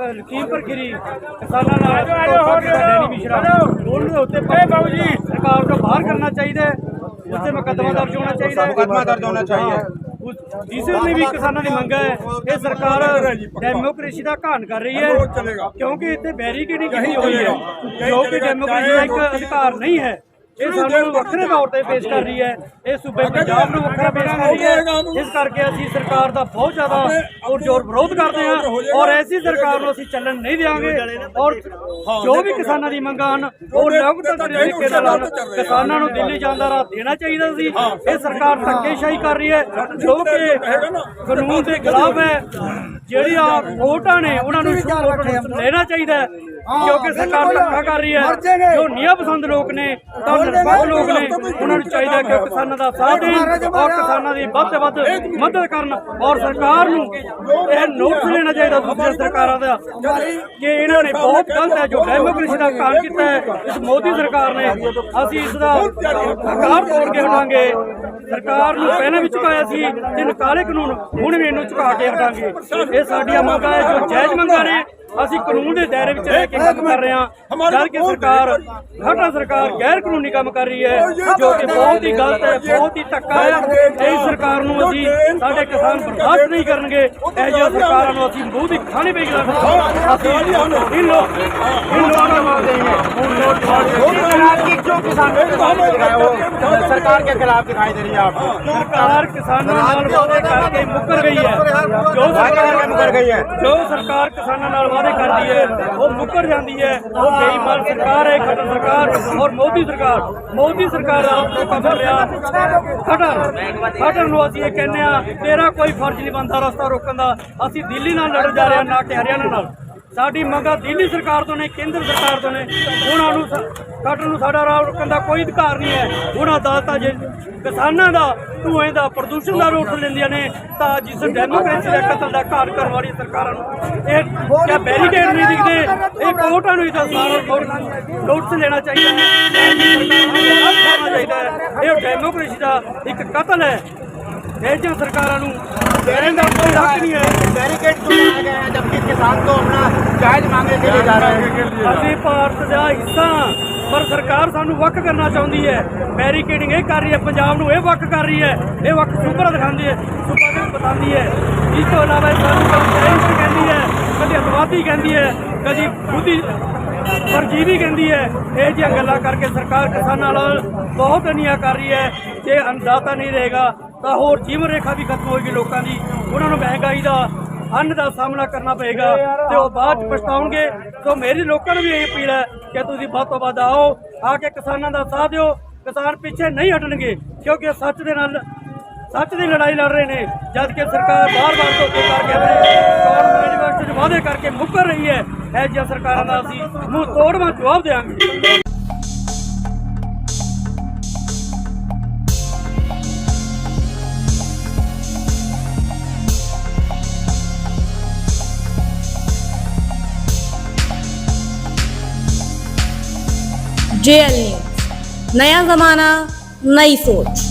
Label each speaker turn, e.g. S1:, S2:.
S1: ਅਹ, ਲਖੀਮਪੁਰ ਖੀਰੀ ਕਿਸਾਨਾਂ ਨਾਲ ਧੋਖਾ ਕੀਤਾ ਡੈਨੀ ਮਿਸ਼ਰਾ ਉਹਨਾਂ ਦੇ ਉੱਤੇ ਬਾਬੂ ਜੀ। ਸਰਕਾਰ ਨੂੰ ਬਾਹਰ ਕਰਨਾ ਚਾਹੀਦਾ ਹੈ ਉੱਤੇ ਮੁਕੱਦਮਾ ਦਰਜ ਹੋਣਾ ਚਾਹੀਦਾ ਹੈ।
S2: ਮੁਕੱਦਮਾ ਦਰਜ ਹੋਣਾ।
S1: ਉਸ- ਇਸ ਲਈ ਵੀ ਕਿਸਾਨਾਂ ਦੀ ਮੰਗ ਹੈ ਇਹ ਸਰਕਾਰ ਡੈਮੋਕ੍ਰੇਸੀ ਦਾ ਘਾਣ ਕਰ ਰਹੀ ਹੈ ਕਿਉਂਕਿ ਇੱਥੇ ਬੈਰੀਕੇਡਿੰਗ ਕੀਤੀ ਹੋਈ ਹੈ। ਜੋ ਕਿ ਡੈਮੋਕ੍ਰੇਸੀ ਦਾ ਇੱਕ ਅਧਿਕਾਰ ਨਹੀਂ ਹੈ। ਇਹ ਸਾਨੂੰ ਵੱਖਰੇ ਤੌਰ ਤੇ ਪੇਸ਼ ਕਰ ਰਹੀ ਹੈ। ਇਹ ਸੂਬੇ ਪੰਜਾਬ ਨੂੰ ਵੱਖਰਾ ਪੇਸ਼ ਕਰ ਰਹੀ ਹੈ। ਇਸ ਕਰਕੇ ਅਸੀਂ ਸਰਕਾਰ ਦਾ ਬਹੁਤ ਜ਼ਿਆਦਾ ਔਰ ਜ਼ੋਰ ਵਿਰੋਧ ਕਰਦੇ ਹਾਂ ਔਰ ਐਸੀ ਸਰਕਾਰ ਨੂੰ ਅਸੀਂ ਚੱਲਣ ਨਹੀਂ ਦੇਵਾਂਗੇ ਔਰ ਜੋ ਵੀ ਕਿਸਾਨਾਂ ਦੀ ਮੰਗਾਂ ਹਨ ਉਹ ਲੋਕਤੰਤਰ ਤਰੀਕੇ ਨਾਲ। ਕਿਸਾਨਾਂ ਨੂੰ ਦਿੱਲੀ ਜਾਣ ਦਾ ਰਾਹ ਦੇਣਾ ਚਾਹੀਦਾ ਸੀ। ਇਹ ਸਰਕਾਰ ਧੱਕੇਸ਼ਾਹੀ ਕਰ ਰਹੀ ਹੈ। ਜੋ ਕਿ ਕਾਨੂੰਨ ਦੇ ਖਿਲਾਫ ਹੈ। ਜਿਹੜੀਆਂ ਵੋਟਾਂ ਨੇ ਉਹਨਾਂ ਨੂੰ ਲੈਣਾ ਚਾਹੀਦਾ ਹੈ। ਕਿਉਂਕਿ ਸਰਕਾਰ ਧੱਕਾ ਕਰ ਰਹੀ ਹੈ। ਜੋ ਨਿਆਂ ਪਸੰਦ ਲੋਕ ਨੇ ਤਾਂ ਨਿਰਪੱਖ ਲੋਕ ਨੇ ਉਹਨਾਂ ਨੂੰ ਚਾਹੀਦਾ ਕਿ ਕਿਸਾਨਾਂ ਦਾ ਸਾਥ ਦੇਣ ਔਰ ਕਿਸਾਨਾਂ ਦੀ ਵੱਧ ਤੋਂ ਵੱਧ ਮਦਦ ਕਰਨ ਔਰ ਸਰਕਾਰ ਨੂੰ ਇਹ ਨੋਟਿਸ ਲੈਣਾ ਚਾਹੀਦਾ ਦੂਜੀਆਂ ਸਰਕਾਰਾਂ ਦਾ। ਕਿ ਇਹਨਾਂ ਨੇ ਬਹੁਤ ਗਲਤ ਹੈ ਜੋ ਡੈਮੋਕ੍ਰੇਸੀ ਦਾ ਕੰਮ ਕੀਤਾ ਹੈ ਇਸ ਮੋਦੀ ਸਰਕਾਰ ਨੇ ਅਸੀਂ ਇਸ ਦਾ ਸਰਕਾਰ ਤੋੜ ਕੇ ਹਟਾਂਗੇ। ਸਰਕਾਰ ਨੂੰ ਪਹਿਲਾਂ ਵੀ ਚੁਕਾਇਆ ਸੀ ਤੇ ਨਕਾਲੇ ਕਾਨੂੰਨ ਹੁਣ ਵੀ ਇਹਨੂੰ ਚੁਕਾ ਕੇ ਹਟਾਂਗੇ। ਇਹ ਸਾਡੀਆਂ ਮੰਗਾਂ ਹੈ ਜੋ ਜਾਇਜ਼ ਮੰਗਾਂ ਨੇ ਅਸੀਂ ਕਾਨੂੰਨ ਦੇ ਦਾਇਰੇ ਵਿੱਚ ਰਹਿ ਕੇ ਕੰਮ ਕਰ ਰਹੇ ਹਾਂ ਜਦ ਕਿ ਸਰਕਾਰ ਘਟਾ ਸਰਕਾਰ ਗੈਰ ਕਾਨੂੰਨੀ ਕੰਮ ਕਰ ਰਹੀ ਹੈ ਜੋ ਕਿ ਬਹੁਤ ਹੀ ਗਲਤ ਹੈ ਬਹੁਤ ਹੀ ਧੱਕਾ ਹੈ ਇਹ ਸਰਕਾਰ ਨੂੰ ਅਸੀਂ ਸਾਡੇ ਕਿਸਾਨ ਬਰਦਾਸ਼ਤ ਨਹੀਂ ਕਰਨਗੇ ਇਹ ਜਿਹੀ ਸਰਕਾਰਾਂ ਨੂੰ ਅਸੀਂ ਮੂੰਹ ਦੀ ਖਾਣੀ ਪਈ ਅਸੀਂ ਇਨ ਲੋਕ ਇਨ ਲੋਕਾਂ ਨੂੰ
S2: आपकी जो किसान है वो सरकार के खिलाफ दिखाई दे रही है आपको
S1: ਸਰਕਾਰ ਕਿਸਾਨਾਂ ਨਾਲ ਵਾਅਦੇ ਕਰਕੇ ਮੁੱਕਰ ਗਈ ਹੈ ਜੋ ਸਰਕਾਰ
S2: ਮੁੱਕਰ ਗਈ ਹੈ।
S1: ਜੋ ਸਰਕਾਰ ਕਿਸਾਨਾਂ ਨਾਲ ਕਰਦੀ ਹੈ, ਉਹ ਮੁੱਕਰ ਜਾਂਦੀ ਹੈ। ਉਹ ਬੇਈਮਾਨ ਸਰਕਾਰ ਹੈ, ਖੱਟਰ ਸਰਕਾਰ ਔਰ ਮੋਦੀ ਸਰਕਾਰ। ਮੋਦੀ ਸਰਕਾਰ ਦਾ ਧੋਖਾ ਕਰ ਰਿਹਾ ਖੱਟਰ ਖੱਟਰ ਨੂੰ ਅਸੀਂ ਇਹ ਕਹਿੰਦੇ ਆ ਤੇਰਾ ਕੋਈ ਫਰਜ਼ ਨਹੀਂ ਬਣਦਾ ਰਸਤਾ ਰੋਕਣ ਦਾ। ਅਸੀਂ ਦਿੱਲੀ ਨਾਲ ਲੜਨ ਜਾ ਰਹੇ ਹਾਂ, ਨਾ ਕਿ ਹਰਿਆਣਾ ਨਾਲ। ਸਾਡੀ ਮੰਗਾਂ ਦਿੱਲੀ ਸਰਕਾਰ ਤੋਂ ਨੇ, ਕੇਂਦਰ ਸਰਕਾਰ ਤੋਂ ਨੇ, ਉਹਨਾਂ ਨੂੰ ਕਟਰ ਨੂੰ ਸਾਡਾ ਰਾਹ ਰੋਕਣ ਦਾ ਕੋਈ ਅਧਿਕਾਰ ਨਹੀਂ ਹੈ। ਉਹਨਾਂ ਅਦਾਲਤਾਂ ਜੇ ਕਿਸਾਨਾਂ ਦਾ, ਧੂਏ ਦਾ, ਪ੍ਰਦੂਸ਼ਣ ਦਾ ਰੋਕ ਲੈਂਦੀਆਂ ਨੇ, ਤਾਂ ਜਿਸ ਡੈਮੋਕ੍ਰੇਸੀ ਦਾ ਕਤਲ ਦਾ ਘਾਟ ਕਰਨ ਵਾਲੀ ਸਰਕਾਰਾਂ ਨੂੰ ਇਹ ਕਿਆ ਬੈਰੀਕੇਡ ਨਹੀਂ ਦਿਖਦੇ? ਇਹ ਕੋਰਟਾਂ ਨੂੰ ਹੀ ਤਾਂ ਸਾਰਾ ਨੋਟਿਸ ਲੈਣਾ ਚਾਹੀਦਾ ਹੈ। ਇਹ ਡੈਮੋਕ੍ਰੇਸੀ ਦਾ ਇੱਕ ਕਤਲ ਹੈ। ਇਹ ਜਿਹੀਆਂ ਸਰਕਾਰਾਂ ਨੂੰ ਕਹਿਣ ਦਾ ਕੋਈ ਹੱਕ ਨਹੀਂ ਹੈ
S2: बैरिकेड क्यों लगाए गए हैं जबकि किसान तो अपना जायज मांगने के लिए जा रहे हैं
S1: ਅਸੀਂ ਭਾਰਤ ਦਾ ਹਿੱਸਾ ਹਾਂ, ਪਰ ਸਰਕਾਰ ਸਾਨੂੰ ਵੱਖ ਕਰਨਾ ਚਾਹੁੰਦੀ ਹੈ ਬੈਰੀਕੇਡਿੰਗ ਇਹ ਕਰ ਰਹੀ ਹੈ ਪੰਜਾਬ ਨੂੰ ਇਹ ਵੱਖ ਕਰ ਰਹੀ ਹੈ ਇਹ ਵੱਖ ਸੁਪਰ ਦਿਖਾਉਂਦੀ ਹੈ ਸੁਪਰ ਦੇ ਬਤਾਉਂਦੀ ਹੈ ਇਸ ਤੋਂ ਇਲਾਵਾ ਇਹ ਸਾਨੂੰ ਕਦੀ ਟੈਰਰਿਸਟ ਕਹਿੰਦੀ ਹੈ ਕਦੀ ਅਤਵਾਦੀ ਕਹਿੰਦੀ ਹੈ ਕਦੀ ਬੁੱਧੀ ਪਰਜੀਵੀ ਕਹਿੰਦੀ ਹੈ ਇਹ ਜਿਹੀਆਂ ਗੱਲਾਂ ਕਰਕੇ ਸਰਕਾਰ ਕਿਸਾਨਾਂ ਨਾਲ ਬਹੁਤ ਅਨਿਆਂ ਕਰ ਰਹੀ ਹੈ ਜੇ ਅੰਦਾਜ਼ਾ ਨਹੀਂ ਰਹੇਗਾ ਤਾਂ ਹੋਰ ਜੀਵਨ ਰੇਖਾ ਵੀ ਖਤਮ ਹੋਏਗੀ ਲੋਕਾਂ ਦੀ। ਉਹਨਾਂ ਨੂੰ ਮਹਿੰਗਾਈ ਦਾ ਅੰਨ ਦਾ ਸਾਹਮਣਾ ਕਰਨਾ ਪਏਗਾ ਤੇ ਉਹ ਬਾਅਦ ਚ ਪਛਤਾਉਣਗੇ। ਸੋ ਮੇਰੀ ਲੋਕਾਂ ਨੂੰ ਵੀ ਇਹ ਅਪੀਲ ਹੈ ਕਿ ਤੁਸੀਂ ਵੱਧ ਤੋਂ ਵੱਧ ਆਓ ਆ ਕੇ ਕਿਸਾਨਾਂ ਦਾ ਸਾਥ ਦਿਓ। ਕਿਸਾਨ ਪਿੱਛੇ ਨਹੀਂ ਹਟਣਗੇ ਕਿਉਂਕਿ ਸੱਚ ਦੇ ਨਾਲ ਸੱਚ ਦੀ ਲੜਾਈ ਲੜ ਰਹੇ ਨੇ ਜਦ ਕਿ ਸਰਕਾਰ ਬਾਰ-ਬਾਰ ਧੋਖੇ ਕਰਕੇ ਆਪਣੇ ਚੋਣ ਮੈਨੇਜਮੈਂਟ ਚ ਵਾਅਦੇ ਕਰਕੇ ਮੁੱਕਰ ਰਹੀ ਹੈ। ਇਹ ਜਿਹੀਆਂ ਸਰਕਾਰਾਂ ਦਾ ਅਸੀਂ ਮੂੰਹ ਤੋੜਵਾਂ ਜਵਾਬ ਦੇਵਾਂਗੇ।
S3: जेएल न्यूज नया जमाना नई सोच